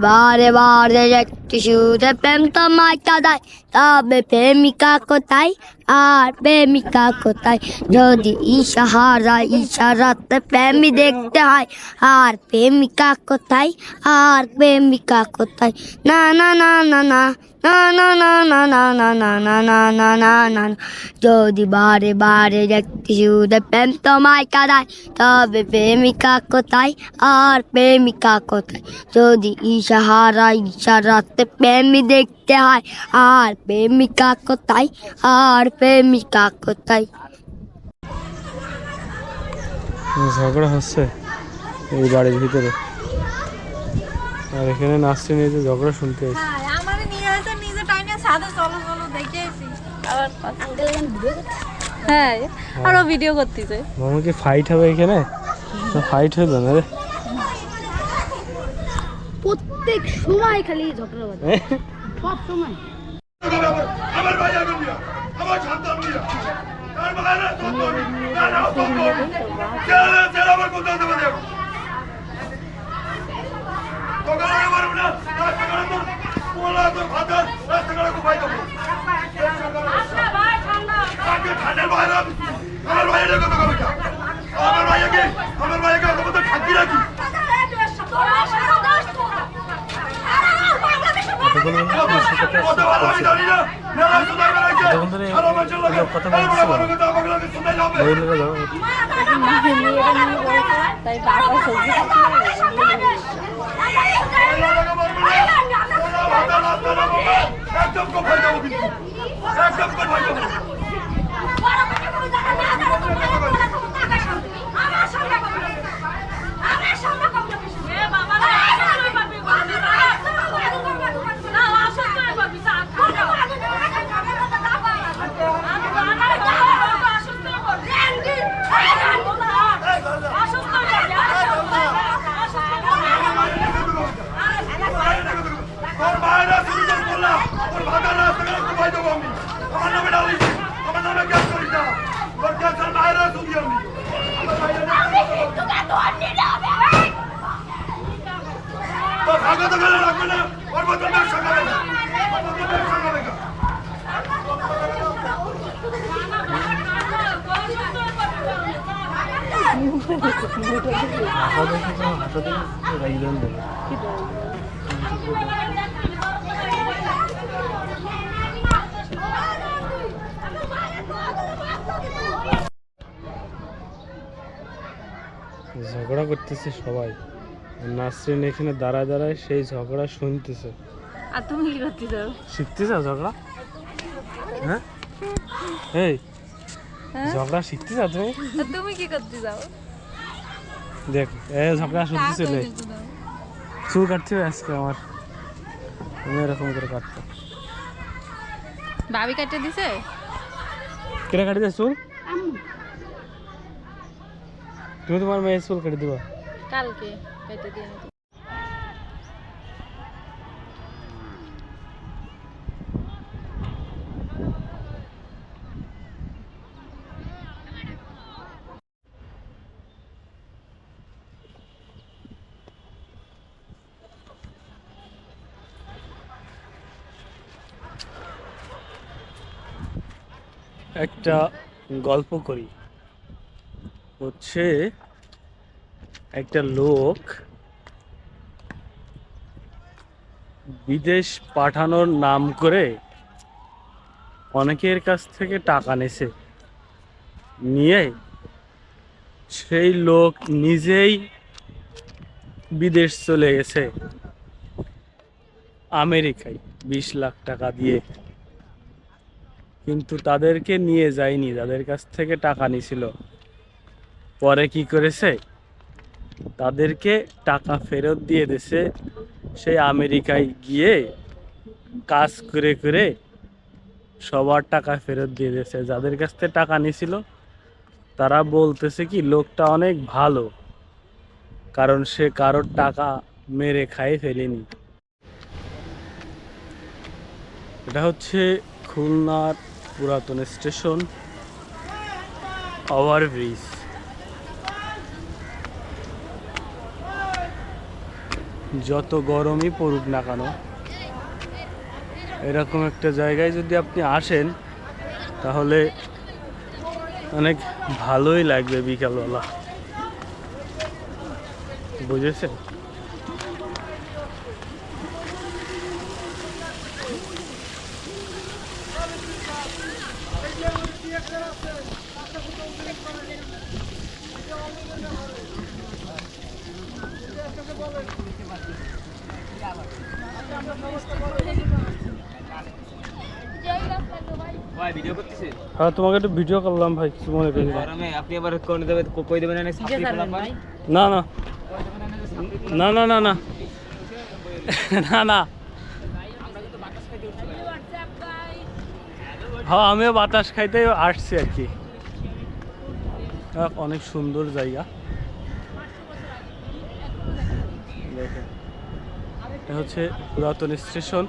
বারে বারে একটি সুরে প্রেম তোমায় কাদায় তবে প্রেমিকা কোথায় আর প্রেমিকা কোথায় যদি ইশাহারা ইশারাতে প্রেমী দেখতে হয় আর প্রেমিকা কোথায় আর প্রেমিকা কোথায় না না না না না না না না না না না না না না না না না যদি বারে বারে একটি সুরে প্রেম তোমায় কাদায় তবে প্রেমিকা কোথায় আর প্রেমিকা কোথায় যদি ইশাহারা ইশারাতে প্রেমী দেখতে হয় আর প্রেমিকা কোথায় আর প্রেমিকা কোথায় ঝগড়া হচ্ছে এই বাড়ির ভিতরে আর এখানে নাচতে নিয়ে ঝগড়া শুনতে এসেছি নিজে চলো চলো দেখে এসি আবার হ্যাঁ আরও ভিডিও করতেছে মামা কি ফাইট হবে এখানে? ফাইট হইল না রে। প্রত্যেক সময় খালি ঝগড়া বাজে। সব সময়। আমার ভাই আগে আমার সন্তান দিয়া। তার মায়েরা সন্তান। তারাও সন্তান ছেলে ছেলে আমার কোথাও അതുകൊണ്ട് কথা বলছিল তাই বাবা সবজি একদম কম হয়ে যাবো কিন্তু ঝগড়া করতেছে সবাই। নাসরিন এখানে দাঁড়ায় দাঁড়ায় সেই ঝগড়া শুনতেছে। আর তুমি কি করতে যাও শিখতেছ ঝগড়া? হ্যাঁ? এই? ঝগড়া শিখতে চাও তুমি তুমি কি করতে যাও? দেখ এ ঝগড়া শুনতেছিল চুল। কাটতে হবে আজকে আমার। আমি এরকম করে কাটতো ভাবি কাটে দিছে? কেটে কাটি চুল? তুমি তোমার মেয়ের চুল কেটে দিবা। কালকে কেটে দিয়ে একটা গল্প করি। হচ্ছে একটা লোক বিদেশ পাঠানোর নাম করে অনেকের কাছ থেকে টাকা নেছে। নিয়ে সেই লোক নিজেই বিদেশ চলে গেছে। আমেরিকায় বিশ লাখ টাকা দিয়ে। কিন্তু তাদেরকে নিয়ে যায়নি, তাদের কাছ থেকে টাকা নিছিল। পরে কি করেছে? তাদেরকে টাকা ফেরত দিয়ে দিছে সেই আমেরিকায় গিয়ে কাজ করে করে সবার টাকা ফেরত দিয়ে দিয়েছে। যাদের কাছ থেকে টাকা নিছিল, তারা বলতেছে কি, লোকটা অনেক ভালো, কারণ সে কারোর টাকা মেরে খাই ফেলেনি। এটা হচ্ছে খুলনার পুরাতন স্টেশন, ওভারব্রিজ। যত গরমই পড়ুক না কেন, এরকম একটা জায়গায় যদি আপনি আসেন, তাহলে অনেক ভালোই লাগবে বিকালবেলা। বুঝেছেন ভাই ভিডিও করতেছে হ্যাঁ তোমাকে একটু ভিডিও করলাম ভাই কিছু মনে করি আপনি আবার কোন দেবে কই দেবেন না না। না না না না। না না। হ্যাঁ আমিও বাতাস খাইতে আসছি আর কি। অনেক সুন্দর জায়গা। এটা হচ্ছে পুরাতন স্টেশন।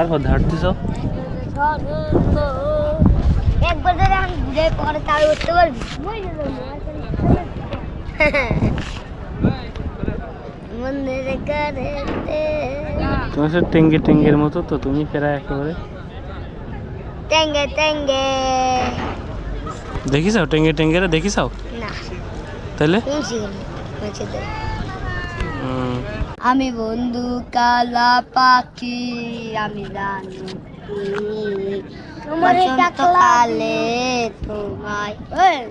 তারপর ধারতেছ একবার ধরে আমি ঘুরে পরে তাই উঠতে পারবি। মন্দির করে তোমার সাথে টেঙ্গে টেঙ্গের মতো তো তুমি প্রায় একেবারে। টেঙ্গে টেঙ্গে। দেখিসাও টেঙ্গে টেঙ্গেরে দেখিসাও না। তাহলে শুনছি হচ্ছে তো হুম। আমি বন্ধু কালা পাখি আমি জানি বসন্তকালে তোমায়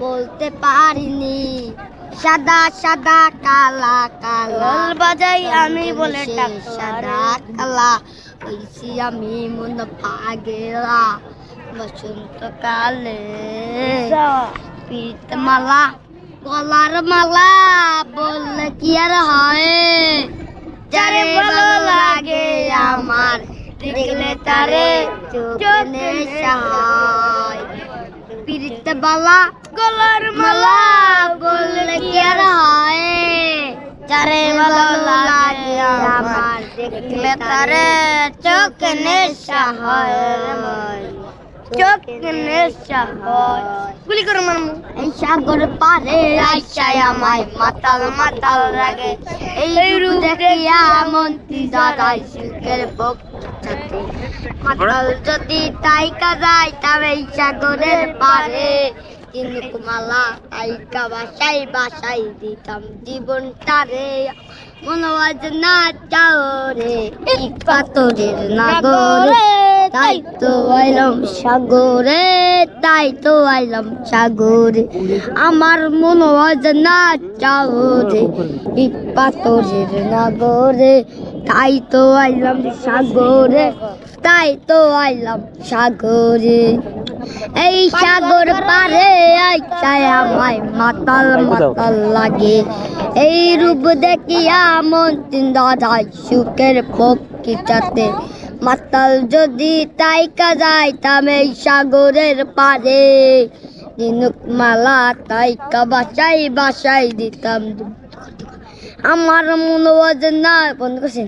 বলতে পারিনি। সাদা সাদা কালা কালা। বাজাই আমি বলে সাদা কালা। হইছি আমি মন পাগেলা। বসন্তকালে পিত মালা গলার মালা বললে কি আর হয়? যারে ভালো লাগে আমার দেখলে তারে চোখে নেশা হয়। পিরিত বালা গলার মালা বললে কি আর হয়? যারে ভালো লাগে আমার দেখলে তারে চোখে নেশা হয়। চোখ গুলি করে মারমু এই সাগর পারে আইসায় আমায় মাতাল মাতাল লাগে। এই রূপ দেখিয়া মন্ত্রী দাদাই বক্তাতে মাতাল যদি তাইকা যায় তবে এই সাগরের পারে। কিন্তু মালা তাইকা বাসাই বাসাই দিতাম জীবনটারে মনে হয় যে না যাও রে এই পাথরের নাগরে। তাই তো আইলাম সাগরে, তাই তো আইলাম সাগরে। আমার মনে যে না যাও রে পাথরের নাগরে। তাই তো আইলাম সাগরে, তাই তো আইলাম সাগরে। এই সাগর পারে আইসায় আমায় মাতাল মাতাল লাগে। এই রূপ দেখিয়া মন দাদাই সুখের পক্ষিটাতে মাতাল যদি তাই যাইতাম তামে এই সাগরের পারে। দিনুক মালা তাই বাসাই বাসাই দিতাম। আমার মনে হয় না বন্ধ, করছেন?